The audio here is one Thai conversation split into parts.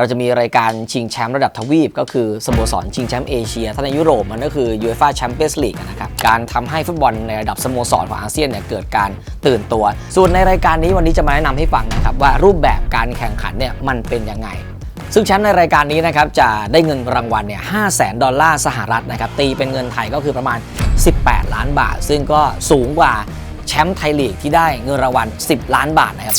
เราจะมีรายการชิงแชมป์ระดับทวีป ก็คือสโมสรชิงแชมป์เอเชียถ้าในยุโรปมันก็คือ UEFA Champions League นะครับการทำให้ฟุตบอลในระดับสโมสรของอาเซียนเนี่ยเกิดการตื่นตัว ส่วนในรายการนี้วันนี้จะมาแนะนำให้ฟังนะครับว่ารูปแบบการแข่งขันเนี่ยมันเป็นยังไงซึ่งแชมป์ในรายการนี้นะครับจะได้เงินรางวัลเนี่ย5แสนดอลลาร์สหรัฐนะครับตีเป็นเงินไทยก็คือประมาณ 18 ล้านบาท ซึ่งก็สูงกว่าแชมป์ไทยลีกที่ได้เงินรางวัล 10 ล้านบาทนะครับ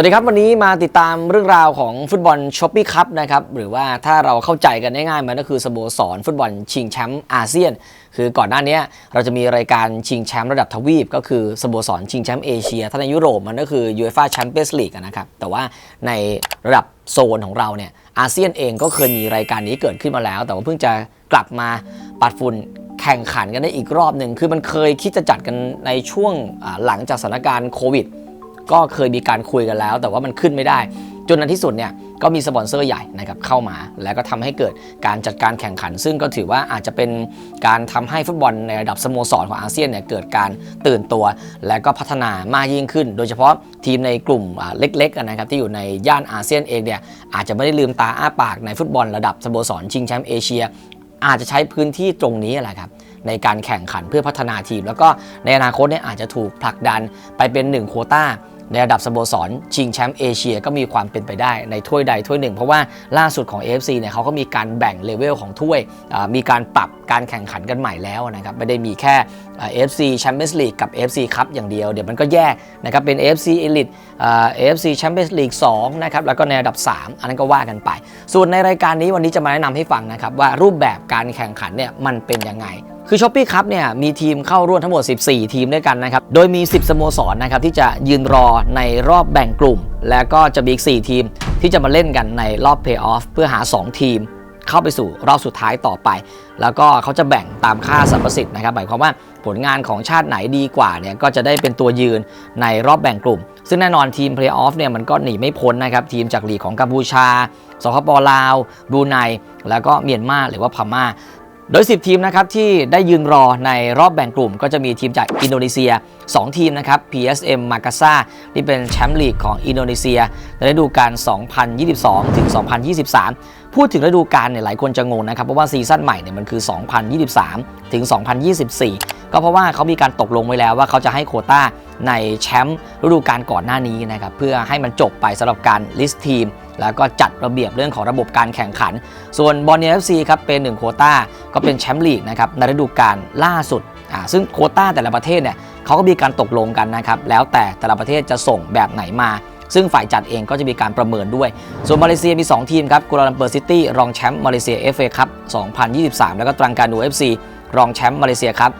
วัสดีครับ วันนี้มาติดตามเรื่องราวของฟุตบอลช้อปปี้คัพนะครับหรือว่าถ้าเราเข้าใจกันง่ายๆมันก็คือสโมสรฟุตบอลชิงแชมป์อาเซียน คือก่อนหน้านี้เราจะมีรายการชิงแชมป์ระดับทวีป ก็คือสโมสรชิงแชมป์เอเชีย ถ้าในยุโรปมันก็คือ UEFA Champions League อะนะครับแต่ว่าในระดับโซนของเราเนี่ยอาเซียนเองก็เคยมีรายการนี้เกิดขึ้นมาแล้ว แต่ว่าเพิ่งจะกลับมาปัดฝุ่นแข่งขันกันได้อีกรอบหนึ่งคือมันเคยคิดจะจัดกันในช่วงหลังจากสถานการณ์โควิด ก็เคยมีการคุยกันแล้ว แต่ว่ามันขึ้นไม่ได้ จนในที่สุดเนี่ยก็มีสปอนเซอร์ใหญ่นะครับเข้ามา แล้วก็ทำให้เกิดการจัดการแข่งขัน ซึ่งก็ถือว่าอาจจะเป็นการทำให้ฟุตบอลในระดับสโมสรของอาเซียนเนี่ยเกิดการตื่นตัว และก็พัฒนามากยิ่งขึ้น โดยเฉพาะทีมในกลุ่มเล็กๆนะครับที่อยู่ในย่านอาเซียนเองเนี่ยอาจจะไม่ได้ลืมตาอ้าปากในฟุตบอลระดับสโมสรชิงแชมป์เอเชีย อาจจะใช้พื้นที่ตรงนี้แหละครับในการแข่งขันเพื่อพัฒนาทีม แล้วก็ในอนาคตเนี่ยอาจจะถูกผลักดันไปเป็น1โควต้า ในระดับสโมสร ชิงแชมป์เอเชียก็มีความเป็นไปได้ในถ้วยใดถ้วยหนึ่ง เพราะว่าล่าสุดของ AFC เนี่ยเขาก็มีการแบ่งเลเวลของถ้วยมีการปรับการแข่งขันกันใหม่แล้วนะครับไม่ได้มีแค่อ่า AFC Champions League กับ AFC Cup อย่างเดียวเดี๋ยวมันก็แยกนะครับเป็น AFC Elite อ่า AFC Champions League 2นะครับแล้วก็ในระดับ 3 อันนั้นก็ว่ากันไป ส่วนในรายการนี้วันนี้จะมาแนะนำให้ฟังนะครับว่ารูปแบบการแข่งขันเนี่ยมันเป็นยังไง คือช้อปปี้คัพเนี่ยมีทีมเข้าร่วมทั้งหมด 14 ทีมด้วยกันนะครับ โดยมี 10 สโมสรนะครับที่จะยืนรอในรอบแบ่งกลุ่ม แล้วก็จะมีอีก 4 ทีมที่จะมาเล่นกันในรอบเพย์ออฟเพื่อหา 2 ทีมเข้าไปสู่รอบสุดท้ายต่อไป แล้วก็เขาจะแบ่งตามค่าสรรพสิทธิ์นะครับ หมายความว่าผลงานของชาติไหนดีกว่าเนี่ยก็จะได้เป็นตัวยืนในรอบแบ่งกลุ่ม ซึ่งแน่นอนทีมเพลย์ออฟเนี่ยมันก็หนีไม่พ้นนะครับ ทีมจากลีกของกัมพูชาสคปลาว บรูไน แล้วก็เมียนมาหรือว่าพม่า โดย 10 ทีมนะครับที่ได้ยืนรอในรอบแบ่งกลุ่ม ก็จะมีทีมจากอินโดนีเซีย 2 ทีมนะครับ PSM m a k a s a ที่เป็นแชมป์ลีกของอินโดนีเซียในฤดูกาล 2022 ถึง 2023 พูดถึงฤดูกาลเนี่ยหลายคนจะงงนะครับ เพราะว่าซีซั่นใหม่เนี่ยมันคือ 2023 ถึง 2024 ก็เพราะว่าเขามีการตกลงไว้แล้วว่าเขาจะให้โควต้าในแชมป์ฤดูกาลก่อนหน้านี้นะครับเพื่อให้มันจบไปสำหรับการลิสต์ทีม แล้วก็จัดระเบียบเรื่องของระบบการแข่งขัน ส่วนบอลเนียเอฟซีครับเป็น1โควต้าก็เป็นแชมป์ลีกนะครับในฤดูกาลล่าสุดอ่าซึ่งโควต้าแต่ละประเทศเนี่ยเขาก็มีการตกลงกันนะครับแล้วแต่แต่ละประเทศจะส่งแบบไหนมา ซึ่งฝ่ายจัดเองก็จะมีการประเมินด้วย ส่วนมาเลเซียมี 2 ทีมครับกัวลาลัมเปอร์ซิตี้รองแชมป์มาเลเซีย FA ครับ2023 แล้วก็ตรังกานู FC รองแชมป์มาเลเซียครับ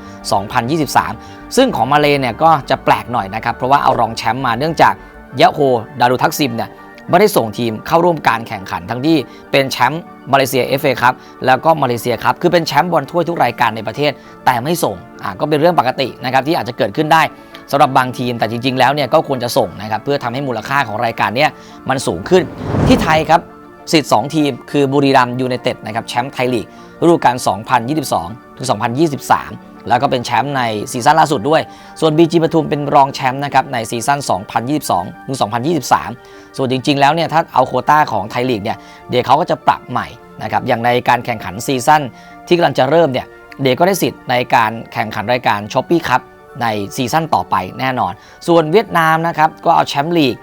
2023 ซึ่งของมาเลเนี่ยก็จะแปลกหน่อยนะครับ เพราะว่าเอารองแชมป์มาเนื่องจากยะโฮดารุทักซิมเนี่ย ไม่ได้ส่งทีมเข้าร่วมการแข่งขันทั้งที่เป็นแชมป์มาเลเซีย FA ครับแล้วก็มาเลเซียครับคือเป็นแชมป์บอลถ้วยทุกรายการในประเทศ แต่ไม่ส่งอ่าก็เป็นเรื่องปกตินะครับที่อาจจะเกิดขึ้นได้สำหรับบางทีมแต่จริง ๆ แล้วเนี่ยก็ควรจะส่งนะครับเพื่อทำให้มูลค่าของรายการเนี้ยมันสูงขึ้น ที่ไทยครับสิทธิ์2ทีมคือบุรีรัมย์ยูไนเต็ดนะครับแชมป์ไทยลีกฤดูกาล2022ถึง2023 แล้วก็เป็นแชมป์ในซีซั่นล่าสุดด้วย ส่วน BG ปทุมเป็นรองแชมป์นะครับในซีซั่น 2022ถึง2023 ส่วนจริง ๆ แล้วเนี่ยถ้าเอาโควต้าของไทยลีกเนี่ยเดี๋ยวเขาก็จะปรับใหม่นะครับอย่างในการแข่งขันซีซั่นที่กำลังจะเริ่มเนี่ยเดี๋ยวก็ได้สิทธิ์ในการแข่งขันรายการช้อปปี้คัพในซีซั่นต่อไปแน่นอน ส่วนเวียดนามนะครับก็เอาแชมป์ลีก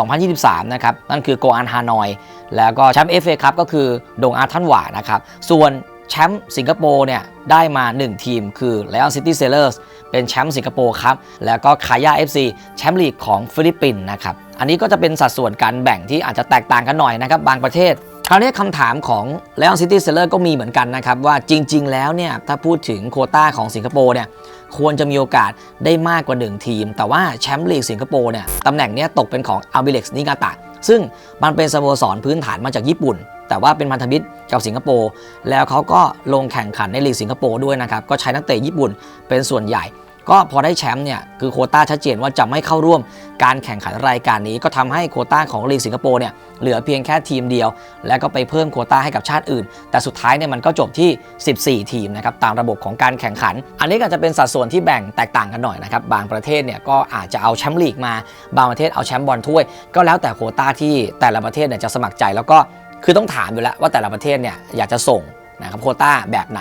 2023 นะครับนั่นคือโกอันฮานอย แล้วก็แชมป์เอฟเอครับก็คือดงอาทันหวานะครับส่วน แชมป์สิงคโปร์เนี่ยได้มา 1 ทีมคือ Lion City Sailors เป็นแชมป์สิงคโปร์ครับ แล้วก็คายา FC แชมป์ลีกของฟิลิปปินส์นะครับ อันนี้ก็จะเป็นสัดส่วนการแบ่งที่อาจจะแตกต่างกันหน่อยนะครับ บางประเทศ คราวนี้คำถามของ Lion City Sailors ก็มีเหมือนกันนะครับ ว่าจริง ๆ แล้วเนี่ยถ้าพูดถึงโคต้าของสิงคโปร์เนี่ยควรจะมีโอกาสได้มากกว่า 1 ทีม แต่ว่าแชมป์ลีกสิงคโปร์เนี่ยตำแหน่งเนี้ยตกเป็นของ a l b i l e x Niigata ซึ่งมันเป็นสโมสรพื้นฐานมาจากญี่ปุ่น แต่ว่าเป็นพันธมิตรกับสิงคโปร์แล้วเขาก็ลงแข่งขันในลีกสิงคโปร์ด้วยนะครับก็ใช้นักเตะญี่ปุ่นเป็นส่วนใหญ่ ก็พอได้แชมป์เนี่ยคือโคต้าชัดเจนว่าจะไม่เข้าร่วมการแข่งขันรายการนี้ ก็ทำให้โคต้าของลีกสิงคโปร์เนี่ยเหลือเพียงแค่ทีมเดียว แล้วก็ไปเพิ่มโคต้าให้กับชาติอื่น แต่สุดท้ายเนี่ยมันก็จบที่ 14 ทีมนะครับตามระบบของการแข่งขัน อันนี้ก็จะเป็นสัดส่วนที่แบ่งแตกต่างกันหน่อยนะครับบางประเทศเนี่ยก็อาจจะเอาแชมป์ลีกมา บางประเทศเอาแชมป์บอลถ้วย ก็แล้วแต่โคต้าที่แต่ละประเทศเนี่ยจะสมัครใจแล้วก็ คือต้องถามอยู่แล้วว่าแต่ละประเทศเนี่ยอยากจะส่งนะครับโคต้าแบบไหน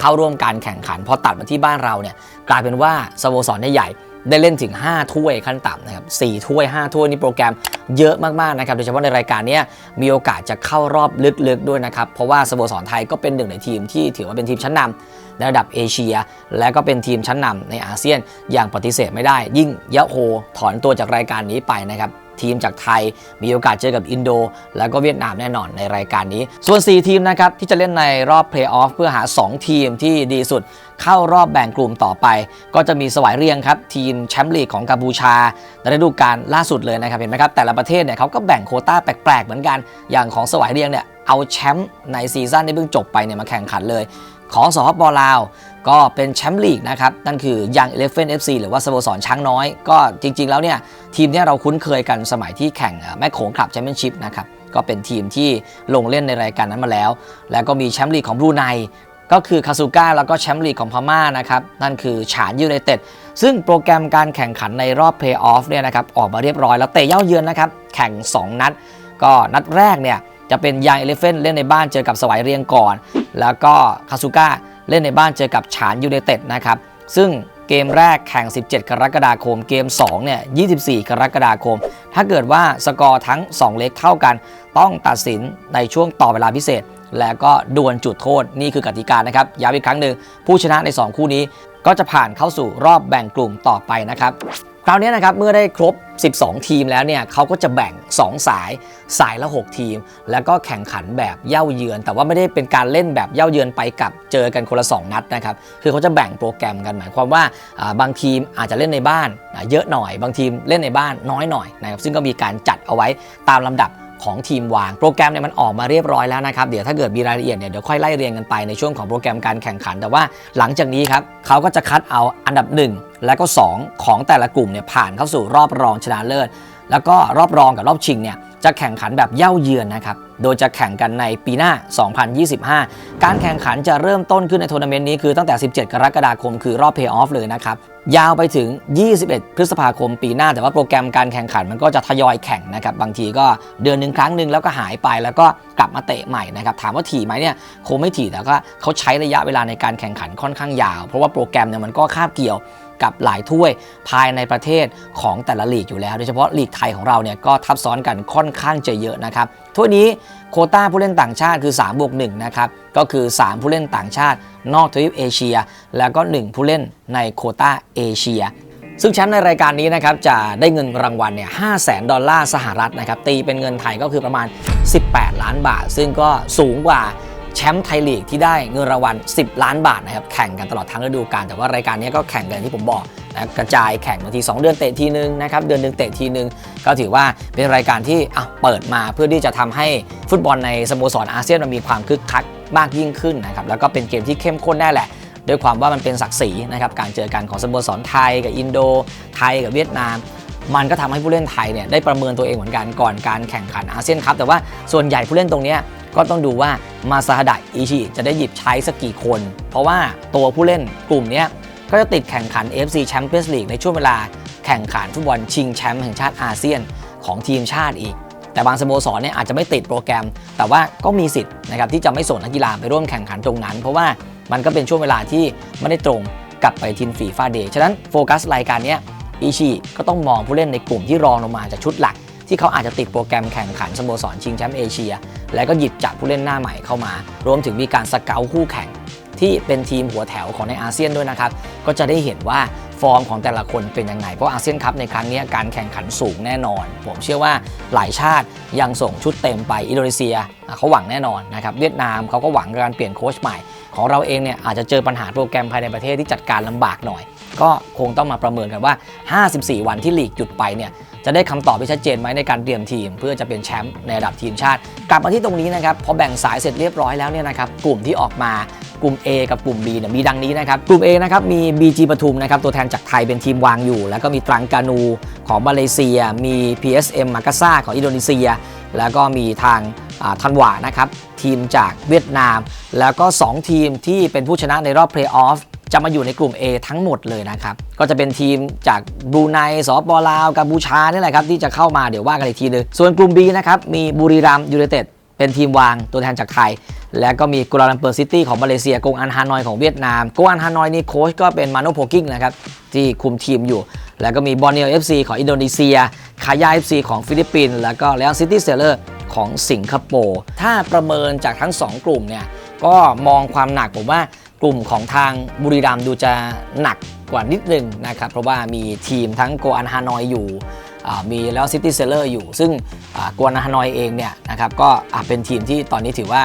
เข้าร่วมการแข่งขัน พอตัดมาที่บ้านเราเนี่ยกลายเป็นว่าสโมสรใหญ่ได้เล่นถึง 5 ถ้วยขั้นต่ำนะครับ4ถ้วย 5 ถ้วยนี่โปรแกรมเยอะมากๆนะครับโดยเฉพาะในรายการนี้มีโอกาสจะเข้ารอบลึกๆด้วยนะครับ เพราะว่าสโมสรไทยก็เป็นหนึ่งในทีมที่ถือว่าเป็นทีมชั้นนำในระดับเอเชีย และก็เป็นทีมชั้นนำในอาเซียนอย่างปฏิเสธไม่ได้ ยิ่งยะโฮถอนตัวจากรายการนี้ไปนะครับ ทีมจากไทย มีโอกาสเจอกับอินโด แล้วก็เวียดนามแน่นอนในรายการนี้ ส่วน 4 ทีมนะครับที่จะเล่นในรอบเพลย์ออฟเพื่อหา 2 ทีมที่ดีสุดเข้ารอบแบ่งกลุ่มต่อไป ก็จะมีสวายเรียงครับ ทีมแชมป์ลีกของกัมพูชาในฤดูกาลล่าสุดเลยนะครับเห็นไหมครับแต่ละประเทศเนี่ยเขาก็แบ่งโคต้าแปลกๆเหมือนกัน อย่างของสวายเรียงเนี่ยเอาแชมป์ในซีซั่นที่เพิ่งจบไปเนี่ยมาแข่งขันเลย ของสหปลาว ก็เป็นแชมป์ลีกนะครับนั่นคือยังเอเลฟเฟนเอฟซีหรือว่าสโมสรช้างน้อย ก็จริง ๆ แล้วเนี่ยทีมที่เราคุ้นเคยกันสมัยที่แข่งแม่โขงคลับแชมเปี้ยนชิพนะครับก็เป็นทีมที่ลงเล่นในรายการนั้นมาแล้ว แล้วก็มีแชมป์ลีกของบรูไนก็คือคาซูก้าแล้วก็แชมป์ลีกของพม่านะครับนั่นคือฉานยูไนเต็ดซึ่งโปรแกรมการแข่งขันในรอบเพลย์ออฟเนี่ยนะครับออกมาเรียบร้อยแล้วเตะเย่าเยือนนะครับแข่ง 2 นัด ก็นัดแรกเนี่ยจะเป็นยังเอเลฟเฟนเล่นในบ้านเจอกับสวายเรียงก่อน แล้วก็คาซูก้า เล่นในบ้านเจอกับฉานยูเนเต็ดนะครับ ซึ่งเกมแรกแข่ง 17 กรกฎาคม เกม2เนี่ย 24 กรกฎาคม ถ้าเกิดว่าสกอร์ทั้ง 2 เล็กเท่ากัน ต้องตัดสินในช่วงต่อเวลาพิเศษ และก็ดวลจุดโทษนี่คือกติกานะครับ ย้ำอีกครั้งหนึ่งผู้ชนะใน 2 คู่นี้ก็จะผ่านเข้าสู่รอบแบ่งกลุ่มต่อไปนะครับ คราวนี้นะครับเมื่อได้ครบ 12 ทีมแล้วเนี่ยเขาก็จะแบ่ง 2 สายสายละ 6 ทีม แล้วก็แข่งขันแบบเย่าเยือน แต่ว่าไม่ได้เป็นการเล่นแบบเย่าเยือนไปกับเจอกันคนละ 2 นัดนะครับคือเขาจะแบ่งโปรแกรมกันหมายความว่าบางทีมอาจจะเล่นในบ้าน เยอะหน่อย บางทีมเล่นในบ้านน้อยหน่อยนะครับซึ่งก็มีการจัดเอาไว้ตามลำดับ ของทีมวาง โปรแกรมเนี่ยมันออกมาเรียบร้อยแล้วนะครับ เดี๋ยวถ้าเกิดมีรายละเอียดเนี่ยเดี๋ยวค่อยไล่เรียงกันไปในช่วงของโปรแกรมการแข่งขัน แต่ว่าหลังจากนี้ครับเขาก็จะคัดเอาอันดับ 1 และก็ 2 ของแต่ละกลุ่มเนี่ยผ่านเข้าสู่รอบรองชนะเลิศ แล้วก็รอบรองกับรอบชิงเนี่ย จะแข่งขันแบบเย่าเยือนนะครับ โดยจะแข่งกันในปีหน้า 2025 การแข่งขันจะเริ่มต้นขึ้นในทัวร์นาเมนต์นี้คือตั้งแต่ 17 กรกฎาคม คือรอบเพย์ออฟเลยนะครับ ยาวไปถึง 21 พฤษภาคมปีหน้า แต่ว่าโปรแกรมการแข่งขันมันก็จะทยอยแข่งนะครับ บางทีก็เดือนหนึ่งครั้งหนึ่งแล้วก็หายไปแล้วก็กลับมาเตะใหม่นะครับ ถามว่าถี่ไหมเนี่ยคงไม่ถี่แต่ก็เขาใช้ระยะเวลาในการแข่งขันค่อนข้างยาว เพราะว่าโปรแกรมเนี่ยมันก็คาบเกี่ยว กับหลายถ้วยภายในประเทศของแต่ละลีกอยู่แล้ว โดยเฉพาะลีกไทยของเราเนี่ยก็ทับซ้อนกันค่อนข้างจะเยอะนะครับถ้วยนี้โคต้าผู้เล่นต่างชาติคือ3บวก1นะครับก็คือ 3 ผู้เล่นต่างชาติ นอกทวีปเอเชีย แล้วก็ 1 ผู้เล่นในโคต้าเอเชียซึ่งแชมป์ในรายการนี้นะครับจะได้เงินรางวัลเนี่ย5 0 0 0 0 0ดอลลาร์สหรัฐนะครับตีเป็นเงินไทยก็คือประมาณ 18 ล้านบาท ซึ่งก็สูงกว่า ชมป์ไทยลีกที่ได้เงินรางวัล 10 ล้านบาทนะครับแข่งกันตลอดทั้งฤดูกาลแต่ว่ารายการนี้ก็แข่งกันที่ผมบอกนะกระจายแข่งบางที 2 เดือนเตะทีนึงนะครับเดือนหนึ่งเตะทีนึง ก็ถือว่าเป็นรายการที่อะเปิดมาเพื่อที่จะทำให้ฟุตบอลในสโมสรอาเซียนมันมีความคึกคักมากยิ่งขึ้นนะครับแล้วก็เป็นเกมที่เข้มข้นแน่แหละด้วยความว่ามันเป็นศักดิ์ศรีนะครับการเจอกันของสโมสรไทยกับอินโดไทยกับเวียดนาม มันก็ทำให้ผู้เล่นไทยเนี่ยได้ประเมินตัวเองเหมือนกันก่อนการแข่งขันอาเซียนคัพแต่ว่าส่วนใหญ่ผู้เล่นตรงนี้ ก็ต้องดูว่ามาซาฮดะอิชิจะได้หยิบใช้สักกี่คน เพราะว่าตัวผู้เล่นกลุ่มนี้ก็จะติดแข่งขัน FC Champions League ในช่วงเวลาแข่งขันฟุตบอลชิงแชมป์แห่งชาติอาเซียนของทีมชาติอีก แต่บางสโมสรเนี่ยอาจจะไม่ติดโปรแกรม แต่ว่าก็มีสิทธิ์นะครับที่จะไม่ส่งนักกีฬาไปร่วมแข่งขันตรงนั้น เพราะว่ามันก็เป็นช่วงเวลาที่ไม่ได้ตรงกับไปทินฟีฟาเดย์ฉะนั้นโฟกัสรายการนี้อิชิก็ต้องมองผู้เล่นในกลุ่มที่รองลงมาจากชุดหลักที่เขาอาจจะติดโปรแกรมแข่งขันสโมสรชิงแชมป์เอเชีย แล้วก็หยิบจับผู้เล่นหน้าใหม่เข้ามา รวมถึงมีการสเกลคู่แข่งที่เป็นทีมหัวแถวของในอาเซียนด้วยนะครับ ก็จะได้เห็นว่าฟอร์มของแต่ละคนเป็นยังไง เพราะอาเซียนคัพในครั้งนี้การแข่งขันสูงแน่นอน ผมเชื่อว่าหลายชาติยังส่งชุดเต็มไปอินโดนีเซียเขาหวังแน่นอนนะครับ เวียดนามเขาก็หวังการเปลี่ยนโค้ชใหม่ ของเราเองเนี่ยอาจจะเจอปัญหาโปรแกรมภายในประเทศที่จัดการลำบากหน่อย ก็คงต้องมาประเมินกันว่า 54 วันที่ลีกหยุดไปเนี่ย จะได้คำตอบที่ชัดเจนไหมในการเตรียมทีม เพื่อจะเป็นแชมป์ในระดับทีมชาติ กลับมาที่ตรงนี้นะครับพอแบ่งสายเสร็จเรียบร้อยแล้วเนี่ยนะครับกลุ่มที่ออกมากลุ่ม A กับกลุ่ม B เนี่ยมีดังนี้นะครับกลุ่ม A นะครับมี BG ปทุมนะครับตัวแทนจากไทยเป็นทีมวางอยู่ แล้วก็มีตรังกานูของมาเลเซีย มี PSM มากาซาของอินโดนีเซีย แล้วก็มีทางทันหวานะครับทีมจากเวียดนาม แล้วก็ 2 ทีมที่เป็นผู้ชนะในรอบเพลย์ออฟ จะมาอยู่ในกลุ่ม A ทั้งหมดเลยนะครับ ก็จะเป็นทีมจากบรูไนสปปลาวกัมพูชานี่แหละครับที่จะเข้ามาเดี๋ยวว่ากันอีกทีนึงส่วนกลุ่ม B นะครับมีบุรีรัมยูไนเต็ดเป็นทีมวางตัวแทนจากไทย แล้วก็มีกัวลาลัมเปอร์ซิตี้ของมาเลเซียกงอันฮานอยของเวียดนามกงอันฮานอยนี่โค้ชก็เป็นมาโนโพกิ้งนะครับที่คุมทีมอยู่ แล้วก็มีบอ n เนียเอฟซีของอินโดนีเซีย คายาเอฟซีของฟิลิปปินส์แล้วก็เลออนซิตี้เซเลอร์ของสิงคโปร์ถ้าประเมินจากทั้ง 2 กลุ่มเนี่ยก็มองความหนักผมว่า กลุ่มของทางบุรีรัมย์ดูจะหนักกว่านิดนึงนะครับ เพราะว่ามีทีมทั้งโกอันฮานอยอยู่มีแล้วซิตี้เซเลอร์อยู่ ซึ่งกวนฮานอยเองเนี่ยนะครับก็เป็นทีมที่ตอนนี้ถือว่า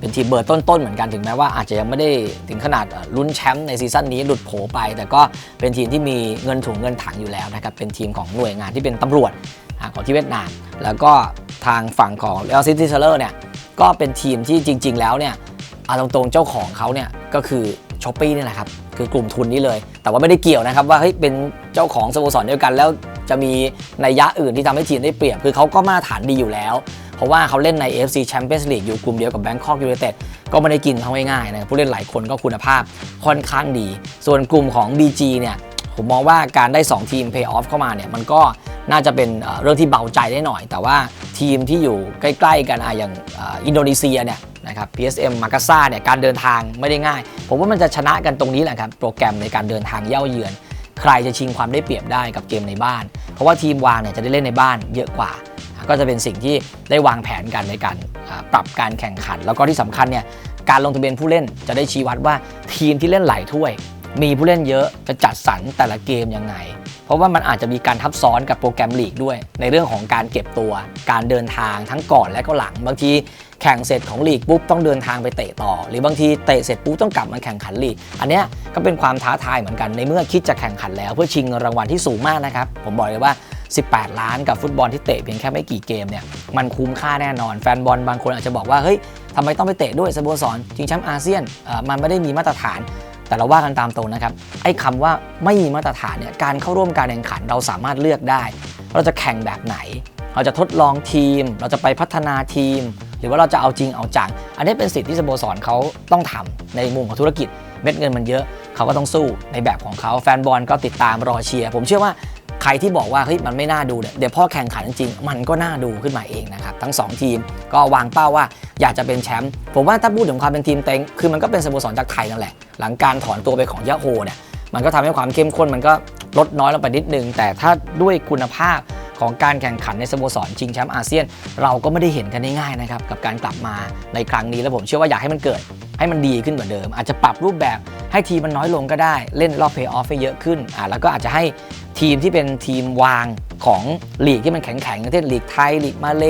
เป็นทีมเบอร์ต้นๆเหมือนกันถึงแม้ว่าอาจจะยังไม่ได้ถึงขนาดลุ้นแชมป์ในซีซั่นนี้หลุดโผไป แต่ก็เป็นทีมที่มีเงินถุงเงินถังอยู่แล้วนะครับเป็นทีมของหน่วยงานที่เป็นตำรวจของที่เวียดนาม แล้วก็ทางฝั่งของแล้วซิตี้เซเลอร์เนี่ยก็เป็นทีมที่จริง ๆ แล้วเนี่ยเอาตรงๆเจ้าของเขาเนี่ย ก็คือช้อปปี้นี่แหละครับคือกลุ่มทุนนี้เลย แต่ว่าไม่ได้เกี่ยวนะครับว่าเฮ้ยเป็นเจ้าของสโมสรเดียวกัน แล้วจะมีนัยยะอื่นที่ทำให้ทีมได้เปรียบ คือเขาก็มาตรฐานดีอยู่แล้ว เพราะว่าเขาเล่นใน AFC Champions League อยู่กลุ่มเดียวกับ Bangkok United ก็ไม่ได้กินเขาง่ายๆนะผู้เล่นหลายคนก็คุณภาพค่อนข้างดี ส่วนกลุ่มของ BG เนี่ยผมมองว่าการได้ 2 ทีม Pay Off เข้ามาเนี่ยมันก็น่าจะเป็นเรื่องที่เบาใจได้หน่อย แต่ว่าทีมที่อยู่ใกล้ ๆ กันอะอย่างอินโดนีเซียเนี่ย นะครับ PSM มากาซาเนี่ยการเดินทางไม่ได้ง่าย ผมว่ามันจะชนะกันตรงนี้แหละครับ โปรแกรมในการเดินทางเย่าเยือน ใครจะชิงความได้เปรียบได้กับเกมในบ้าน เพราะว่าทีมวางเนี่ยจะได้เล่นในบ้านเยอะกว่า ก็จะเป็นสิ่งที่ได้วางแผนกันในการปรับการแข่งขัน แล้วก็ที่สำคัญเนี่ยการลงทะเบียนผู้เล่นจะได้ชี้วัดว่าทีมที่เล่นหลายถ้วย มีผู้เล่นเยอะจะจัดสรรแต่ละเกมยังไง เพราะว่ามันอาจจะมีการทับซ้อนกับโปรแกรมลีกด้วย ในเรื่องของการเก็บตัว การเดินทางทั้งก่อนและก็หลัง บางทีแข่งเสร็จของลีกปุ๊บต้องเดินทางไปเตะต่อ หรือบางทีเตะเสร็จปุ๊บต้องกลับมาแข่งขันลีก อันนี้ก็เป็นความท้าทายเหมือนกันในเมื่อคิดจะแข่งขันแล้ว เพื่อชิงรางวัลที่สูงมากนะครับ ผมบอกเลยว่า 18 ล้านกับฟุตบอลที่เตะเพียงแค่ไม่กี่เกมเนี่ยมันคุ้มค่าแน่นอนแฟนบอลบางคนอาจจะบอกว่าเฮ้ยทำไมต้องไปเตะด้วยสโมสรชิงแชมป์อาเซียนมันไม่ได้มีมาตรฐาน แต่เราว่ากันตามตรงนะครับไอ้คำว่าไม่มีมาตรฐานเนี่ยการเข้าร่วมการแข่งขันเราสามารถเลือกได้ เราจะแข่งแบบไหน เราจะทดลองทีม เราจะไปพัฒนาทีม หรือว่าเราจะเอาจริงเอาจังอันนี้เป็นสิทธิ์ที่สโมสรเขาต้องทำในมุมของธุรกิจเม็ดเงินมันเยอะเขาก็ต้องสู้ในแบบของเขาแฟนบอลก็ติดตามรอเชียร์ผมเชื่อว่า ใครที่บอกว่าเฮ้ยมันไม่น่าดูเนี่ยเดี๋ยวพอแข่งขันจริงมันก็น่าดูขึ้นมาเองนะครับทั้งสองทีมก็วางเป้าว่าอยากจะเป็นแชมป์ผมว่าถ้าพูดถึงความเป็นทีมเต็งคือมันก็เป็นสโมสรจากไทยนั่นแหละ หลังการถอนตัวไปของยะโฮเนี่ยมันก็ทำให้ความเข้มข้นมันก็ลดน้อยลงไปนิดนึง แต่ถ้าด้วยคุณภาพของการแข่งขันในสโมสรชิงแชมป์อาเซียน เราก็ไม่ได้เห็นกันง่ายๆนะครับกับการกลับมาในครั้งนี้แล้วผมเชื่อว่าอยากให้มันเกิด ให้มันดีขึ้นเหมือนเดิม อาจจะปรับรูปแบบให้ทีมมันน้อยลงก็ได้ เล่นรอบเพย์ออฟให้เยอะขึ้นอ่าแล้วก็อาจจะให้ ทีมที่เป็นทีมวางของลีกที่มันแข็งๆอย่างเช่นลีกไทยลีกมาเล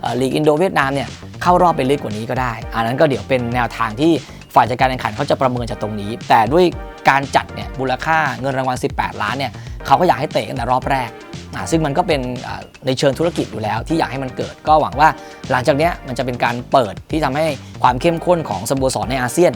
เอ่ลีกอินโดเวียดนามเนี่ยเข้ารอบไปลึกกว่านี้ก็ได้ อันนั้นก็เดี๋ยวเป็นแนวทางที่ฝ่ายจัดการแข่งขันเขาจะประเมินจากตรงนี้ แต่ด้วยการจัดเนี่ยมูลค่าเงินรางวัล 18 ล้านเนี่ยเขาก็อยากให้เตะกันแต่รอบแรก ซึ่งมันก็เป็นในเชิงธุรกิจอยู่แล้วที่อยากให้มันเกิดก็หวังว่าหลังจากเนี้ยมันจะเป็นการเปิดที่ทำให้ความเข้มข้นของสโมสรในอาเซียน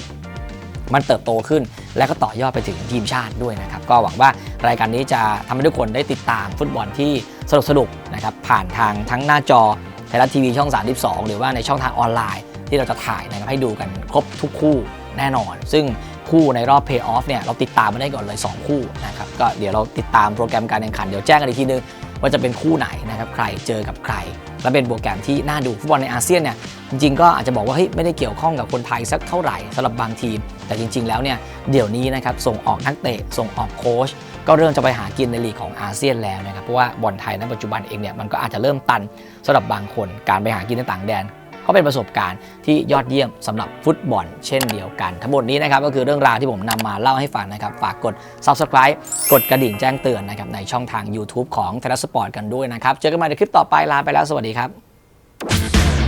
มันเติบโตขึ้น และก็ต่อยอดไปถึงทีมชาติด้วยนะครับ ก็หวังว่ารายการนี้จะทำให้ทุกคนได้ติดตามฟุตบอลที่สนุกสนุกนะครับผ่านทางทั้งหน้าจอไทยรัฐทีวีช่อง 32 หรือว่าในช่องทางออนไลน์ที่เราจะถ่ายนะครับให้ดูกันครบทุกคู่แน่นอน ซึ่งคู่ในรอบเพย์ออฟเนี่ยเราติดตามมาได้ก่อนเลย 2 คู่นะครับก็เดี๋ยวเราติดตามโปรแกรมการแข่งขันเดี๋ยวแจ้งกันอีกทีนึงว่าจะเป็นคู่ไหนนะครับใครเจอกับใคร และเป็นโปรแกรมที่น่าดูฟุตบอลในอาเซียนเนี่ยจริงๆก็อาจจะบอกว่าเฮ้ยไม่ได้เกี่ยวข้องกับคนไทยสักเท่าไหร่สำหรับบางทีม แต่จริง ๆ แล้วเนี่ยเดี๋ยวนี้นะครับส่งออกนักเตะส่งออกโค้ชก็เริ่มจะไปหากินในลีกของอาเซียนแล้วนะครับเพราะว่าบอลไทยในปัจจุบันเองเนี่ยมันก็อาจจะเริ่มตันสำหรับบางคนการไปหากินในต่างแดนก็เป็นประสบการณ์ที่ยอดเยี่ยมสำหรับฟุตบอลเช่นเดียวกัน ทั้งหมดนี้นะครับก็คือเรื่องราวที่ผมนำมาเล่าให้ฟังนะครับ ฝากกด subscribe กดกระดิ่งแจ้งเตือนนะครับในช่องทาง YouTube ของไทยรัฐสปอร์ตกันด้วยนะครับ เจอกันใหม่ในคลิปต่อไปลาไปแล้วสวัสดีครับ